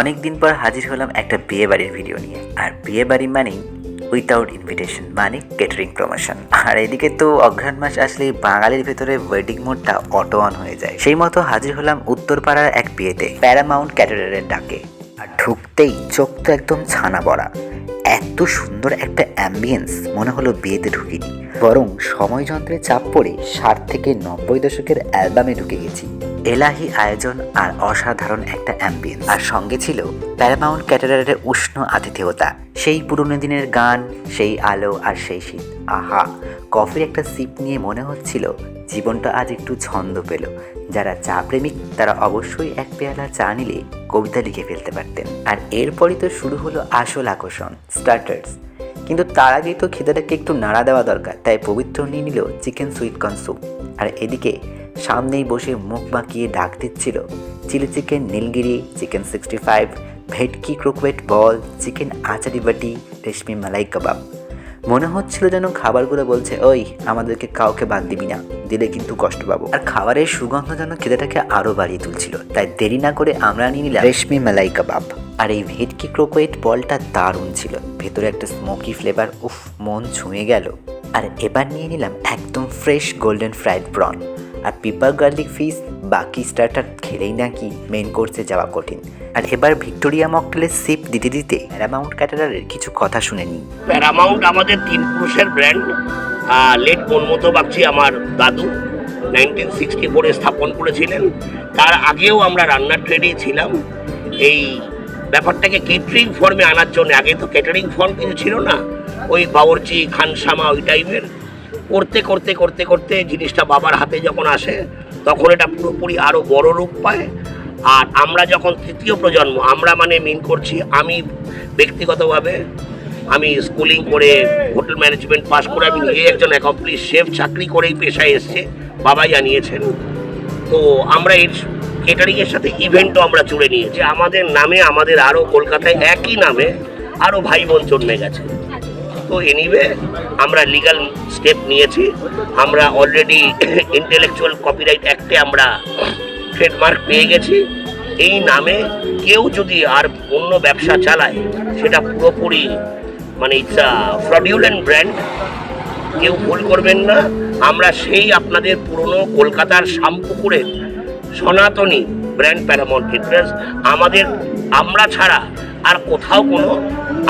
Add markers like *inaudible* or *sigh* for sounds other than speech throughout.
অনেক দিন পর হাজির হলাম একটা বিয়ে বাড়ির ভিডিও নিয়ে। আর বিয়ে বাড়ি মানেই উইথাউট ইনভিটেশন মানে ক্যাটারিং প্রমোশন আর এদিকে তো অঘ্রাণ মাস আসলেই বাঙালির ভেতরে ওয়েডিং মোডটা অটো অন হয়ে যায়। সেই মতো হাজির হলাম উত্তরপাড়ার এক বিয়েতে প্যারামাউন্ট ক্যাটারারের ডাকে। আর ঢুকতেই চোখ তো একদম ছানা বড়া। এত সুন্দর একটা অ্যাম্বিয়েন্স মনে হলো বিয়েতে ঢুকিনি। বরং সময় যন্ত্রে চাপ পড়ে ষাট থেকে নব্বই দশকের অ্যালবামে ঢুকে গেছি। এলাহি আয়োজন আর অসাধারণ একটা অ্যাম্বিয়েন্স আর সঙ্গে ছিল প্যারামাউন্ট ক্যাটারারের উষ্ণ আতিথেয়তা। সেই পুরনো দিনের গান, সেই আলো আর সেই শীত। আহা! কফির একটা সিপ নিয়ে মনে হচ্ছিল জীবনটা আজ একটু ছন্দ পেল। যারা চা প্রেমিক, তারা অবশ্যই এক পেয়ালা চা নিলে কবিতা লিখে ফেলতে পারতেন। আর এরপরই তো শুরু হলো আসল আকর্ষণ স্টার্টার্স কিন্তু তার আগেই তো খিদেটাকে একটু নাড়া দেওয়া দরকার, তাই পবিত্র নিয়ে নিল চিকেন সুইট কর্ন স্যুপ আর এদিকে সামনেই বসে মুখ বাঁকিয়ে ডাক দিচ্ছিল। Chilli chicken, Nilgiri, chicken sixty five ভেটকি, ক্রোকোয়েট, বল, চিকেন আচারি বাটি, রেশমি মালাই কাবাব। মনে হচ্ছিল যেন খাবারগুলো বলছে, ওই, আমাদেরকে কাউকে বাদ দিবি না, দিলে কিন্তু কষ্ট পাবো। আর খাবারের সুগন্ধ যেন খিদেটাকে আরও বাড়িয়ে তুলছিল। তাই দেরি না করে আমরা নিয়ে নিলাম রেশমি মালাই কাবাব। আর এই ভেটকি, ক্রোকোয়েট, বলটা দারুণ ছিল। ভেতরে একটা স্মোকি ফ্লেভার উফ, মন ছুঁয়ে গেল। আর এবার নিয়ে নিলাম একদম ফ্রেশ গোল্ডেন ফ্রাইড প্রন আর পিপার গার্লিক ফিস বাকি স্টার্টার খেলেই নাকি মেন কোর্সে যাওয়া কঠিন। আর এবার ভিক্টোরিয়া মকটেলের সিপ দিতে দিতে প্যারামাউন্ট ক্যাটারারের কিছু কথা শুনে নিই। প্যারামাউন্ট আমাদের তিন পুরুষের ব্র্যান্ড লেট মনমতো বাগচি আমার দাদু নাইনটিন সিক্সটি ফোরে স্থাপন করেছিলেন। তার আগেও আমরা রান্নার ট্রেডেই ছিলাম। এই ব্যাপারটাকে কেটারিং ফর্মে আনার জন্য, আগে তো কেটারিং ফর্ম কিছু ছিল না। ওই বাবরচি, খানসামা ওই টাইপের করতে করতে করতে করতে জিনিসটা বাবার হাতে যখন আসে, তখন এটা পুরোপুরি আরও বড় রূপ পায়। আর আমরা যখন তৃতীয় প্রজন্ম, আমরা মানে মিন করছি আমি ব্যক্তিগতভাবে, আমি স্কুলিং করে হোটেল ম্যানেজমেন্ট পাশ করে আমি নিজে একজন অ্যাকমপ্লিশ শেফ চাকরি করেই পেশায় এসছে বাবা জানিয়েছেন। তো আমরা এর কেটারিংয়ের সাথে ইভেন্টও আমরা জুড়ে নিয়েছি। আমাদের নামে, আমাদের আরও কলকাতায় একই নামে আরও ভাই বোন জন্মে গেছে। তো এনিওয়ে আমরা লিগ্যাল স্টেপ নিয়েছি। আমরা অলরেডি ইন্টেলেকচুয়াল কপিরাইট অ্যাক্টে আমরা ট্রেডমার্ক পেয়ে গেছি। এই নামে কেউ যদি আর অন্য ব্যবসা চালায়, সেটা পুরোপুরি মানে ইটস আ ফ্রডিউলেন্ট ব্র্যান্ড কেউ ভুল করবেন না। আমরা সেই আপনাদের পুরনো কলকাতার শামপুকুরের সনাতনী ব্র্যান্ড প্যারামাউন্ট ফিটনেস আমাদের, আমরা ছাড়া আর কোথাও কোনো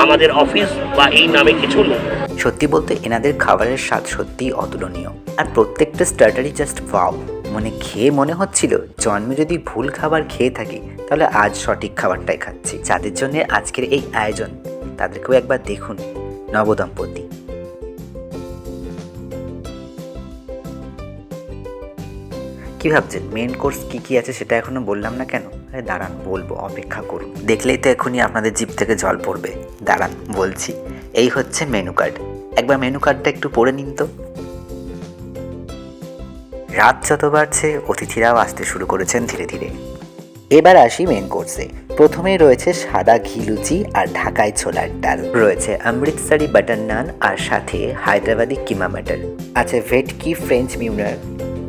আমাদের অফিস বা এই নামে কিছু নেই। সত্যি বলতে এনাদের খাবারের স্বাদ সত্যিই অতুলনীয়। আর প্রত্যেকটা স্টার্টারই জাস্ট ওয়াও মানে খেয়ে মনে হচ্ছিল, জন্মে যদি ভুল খাবার খেয়ে থাকি, তাহলে আজ সঠিক খাবারটাই খাচ্ছি। যাদের জন্য আজকের এই আয়োজন, তাদেরকেও একবার দেখুন নবদম্পতি। কি ভাবছেন? মেন কোর্স কি কি আছে সেটা এখনও বললাম না কেন? দাঁড়ান, বলব, অপেক্ষা করুন। দেখলেই তো এখনই আপনাদের জিপ থেকে জল পড়বে। দাঁড়ান, বলছি, এই হচ্ছে মেনু কার্ড একবার মেনু কার্ডটা একটু পড়ে নিন তো। রাত যত বাড়ছে, অতিথিরাও আসতে শুরু করেছেন ধীরে ধীরে। এবার আসি মেন কোর্সে প্রথমেই রয়েছে সাদা ঘি লুচি আর ঢাকায় ছোলার ডাল। রয়েছে অমৃতসারি বাটার নান আর সাথে হায়দ্রাবাদি কিমা মাটার আছে ভেটকি ফ্রেঞ্চ মিউনার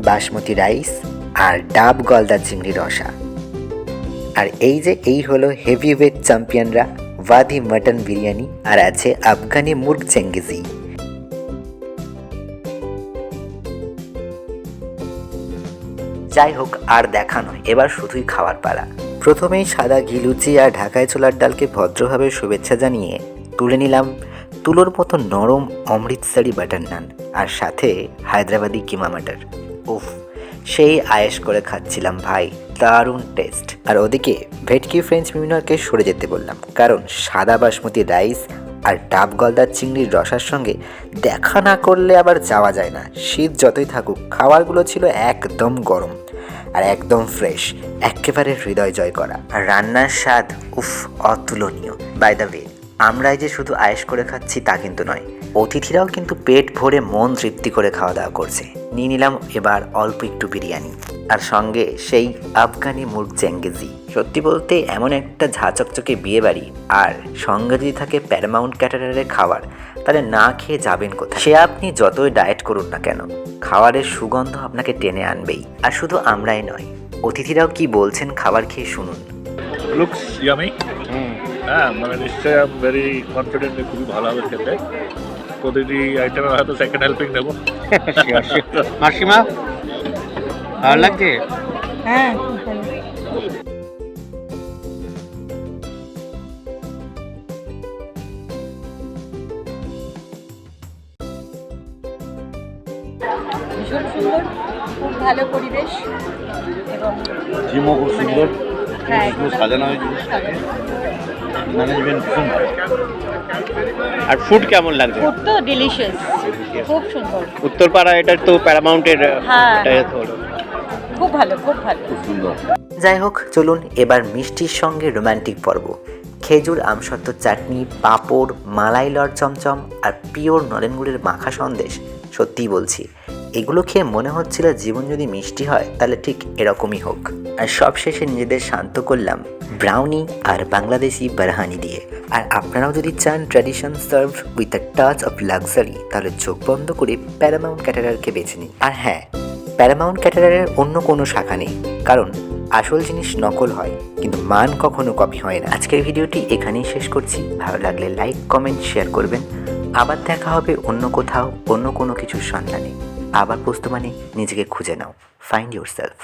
বাসমতি রাইস আর ডাব গলদা চিংড়ি রসা। আর এই যে, এই হলো হেভি ওয়েট চ্যাম্পিয়নরা ওয়াদি মটন বিরিয়ানি আর আছে আফগানি মুর্গ চেঙ্গিজি যাই হোক, আর দেখা নয়, এবার শুধুই খাওয়ার পালা। প্রথমেই সাদা ঘি লুচি আর ঢাকায় ছোলার ডালকে ভদ্রভাবে শুভেচ্ছা জানিয়ে তুলে নিলাম তুলোর মতো নরম অমৃতসারি বাটার নান আর সাথে হায়দ্রাবাদি কিমা মাটার। উফ, সেই আয়েশ করে খাচ্ছিলাম ভাই। দারুণ টেস্ট। আর ওদিকে ভেটকি ফ্রেঞ্চ মিমিনারকে সরে যেতে বললাম। কারণ সাদা বাসমতি রাইস আর ডাব গলদার চিংড়ির রসার সঙ্গে দেখা না করলে আবার যাওয়া যায় না। শীত যতই থাকুক, খাবারগুলো ছিল একদম গরম আর একদম ফ্রেশ একেবারে হৃদয় জয় করা। আর রান্নার স্বাদ, উফ, অতুলনীয়। বাই দ্য ওয়ে আমরাই যে শুধু আয়েস করে খাচ্ছি তা কিন্তু নয়, অতিথিরাও কিন্তু পেট ভরে মন তৃপ্তি করে খাওয়া দাওয়া করছে। নিয়ে নিলাম এবার অল্প একটু বিরিয়ানি। আর সঙ্গে সেই আফগানি মুর্গ চেঙ্গেজি সত্যি বলতে এমন একটা ঝাঁচকচকে বিয়ে বাড়ি আর সঙ্গে যদি থাকে প্যারামাউন্ট ক্যাটারারের খাবার তাহলে না খেয়ে যাবেন কোথায়? সে আপনি যতই ডায়েট করুন না কেন খাবারের সুগন্ধ আপনাকে টেনে আনবেই। আর শুধু আমরাই নয় অতিথিরাও কি বলছেন খাবার খেয়ে শুনুন। লুকস ইয়ামি হ্যাঁ মানে নিশ্চয়ই আমি ভেরি কনফিডেন্ট খুবই ভালো হবে খেতে। প্রতিটি আইটেমে হয়তো সেকেন্ড হেল্পিং নেব। *laughs* মাসিমা ভালো লাগছে? হ্যাঁ। ভীষণ সুন্দর খুব ভালো পরিবেশ এবং জিমও খুব সুন্দর। হ্যাঁ। খুব সাজানো হয়েছে ম্যানেজমেন্ট ভীষণ ভালো। আর ফুড কেমন লাগছে? ফুড তো ডিলিশিয়াস খুব সুন্দর। উত্তরপাড়া এটা তো প্যারামাউন্টের হ্যাঁ। এটা খুব ভালো খুব ভালো। সুন্দর। যাই হোক চলুন এবার মিষ্টির সঙ্গে রোমান্টিক পর্ব। খেজুর আমসত্ত্ব চাটনি পাঁপড় মালাই লর চমচম আর পিওর নলেনগুড়ের মাখা সন্দেশ। সত্যিই বলছি এগুলো খেয়ে মনে হচ্ছিল জীবন যদি মিষ্টি হয়, তাহলে ঠিক এরকমই হোক। আর সবশেষে নিজেদের শান্ত করলাম ব্রাউনি আর বাংলাদেশি বারহানি দিয়ে। আর আপনারাও যদি চান tradition serve with a touch of luxury তাহলে চোখ বন্ধ করে প্যারামাউন্ট ক্যাটারারকে বেছে নিন। আর হ্যাঁ প্যারামাউন্ট ক্যাটারারের অন্য কোনো শাখা নেই, কারণ আসল জিনিস নকল হয়, কিন্তু মান কখনো কপি হয় না। আজকের ভিডিওটি এখানেই শেষ করছি। ভালো লাগলে লাইক কমেন্ট শেয়ার করবেন। আবার দেখা হবে অন্য কোথাও, অন্য কোনো কিছুর সন্ধানে। আবার পোস্ত মানে নিজেকে খুঁজে নাও। Find your self